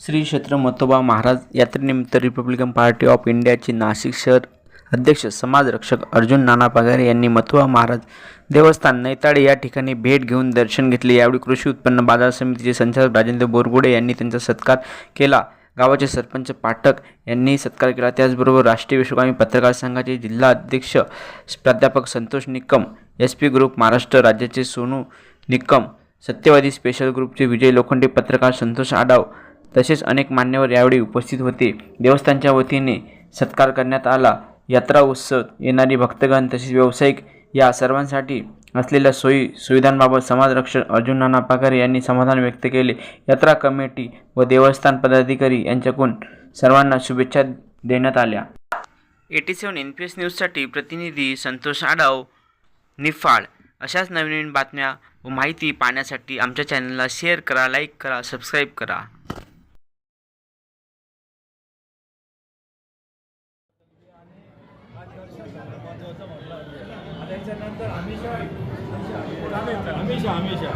श्री क्षेत्र मतोबा महाराज यात्रेनिमित्त Republican Party of इंडियाचे नाशिक शहर अध्यक्ष समाजरक्षक अर्जुन नाना पगारे यांनी मतोबा महाराज देवस्थान नैताळे या ठिकाणी भेट घेऊन दर्शन घेतले. यावेळी कृषी उत्पन्न बाजार समितीचे संचालक राजेंद्र बोरगुडे यांनी त्यांचा सत्कार केला. गावाचे सरपंच पाठक यांनी सत्कार केला. त्याचबरोबर राष्ट्रीय विश्वगामी पत्रकार संघाचे जिल्हा अध्यक्ष प्राध्यापक Santosh Nikam S P group Maharashtra राज्याचे सोनू निकम सत्यवादी स्पेशल ग्रुपचे विजय लोखंडे पत्रकार संतोष आडाव तसेच अनेक मान्यवर यावेळी उपस्थित होते. देवस्थानच्या वतीने सत्कार करण्यात आला. यात्रा उत्सव येणारी भक्तगण तसेच व्यावसायिक या सर्वांसाठी असलेल्या सोयी सुविधांबाबत समाजरक्षक अर्जुन नाना पगारे यांनी समाधान व्यक्त केले. यात्रा कमिटी व देवस्थान पदाधिकारी यांच्याकडून सर्वांना शुभेच्छा देण्यात आल्या. Eighty seven N P S न्यूजसाठी प्रतिनिधी संतोष आडाव निफाड. अशाच नवीन नवीन बातम्या व माहिती पाहण्यासाठी आमच्या चॅनलला शेअर करा लाईक करा सबस्क्राईब करा. त्याच्यानंतर हमेशा हमेशा हमेशा